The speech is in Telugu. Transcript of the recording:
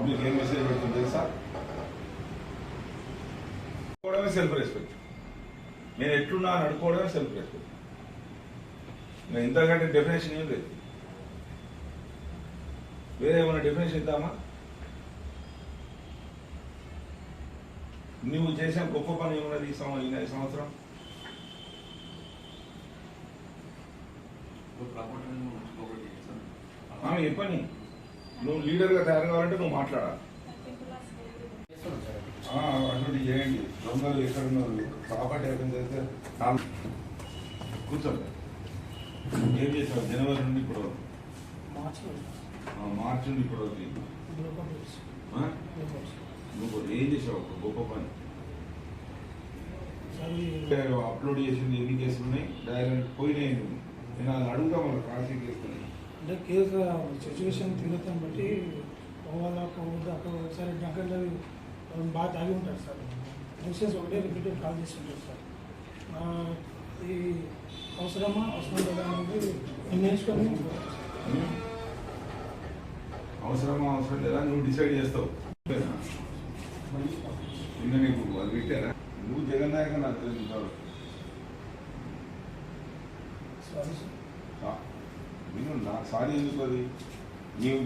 పబ్లిక్ ఏం మెసేజ్ పెడుతుంది తెలుసా? అనుకోవడమే సెల్ఫ్ రెస్పెక్ట్ నేను ఎట్లున్నా అనుకోవడమే సెల్ఫ్ రెస్పెక్ట్ నేను ఇంతకంటే డెఫినేషన్ ఏం లేదు. వేరే ఏమైనా డెఫినేషన్ ఇద్దామా? నువ్వు చేసిన గొప్ప పని ఏమన్నది ఈ సంవత్సరం ఈ సంవత్సరం? ఏ పని నువ్వు లీడర్గా తయారు కావాలంటే నువ్వు మాట్లాడాలి. అటువంటి చేయండి. దొంగలు ఎక్కడ ఉన్నారు ప్రాపర్టీ ఎక్కడ చేస్తే కూర్చోండి. ఏం చేసావు జనవరి నుండి ఇప్పుడు మార్చి నుండి ఇప్పుడు? నువ్వు ఏం చేసావు ఒక గొప్ప పని. అప్లోడ్ చేసింది ఎన్ని కేసులు ఉన్నాయి? డైరెక్ట్ పోయినాయి. నేను అది అడుగుతా మళ్ళీ క్రాసింగ్ చేసుకుని అంటే కేసు సిచ్యువేషన్ తీవ్రతను బట్టి పోవాలా పోవద్దు అక్కడ ఒకసారి అక్కడ బాగా తాగి ఉంటారు సార్. న్యూసెన్స్ ఒకటే రిపీటెడ్ కాల్ చేస్తుంటారు సార్. ఇది అవసరమా? అవసరం లేదా అనేది నిర్ణయించుకొని అవసరమా? అవసరం లేదా? నువ్వు డిసైడ్ చేస్తావు. నిన్న నీకు అది పెట్టారా? నువ్వు జగన్ నాయక నాకు తెలుసు ఇంతవరకు. నా సారీ ఎందుకు అది నీవు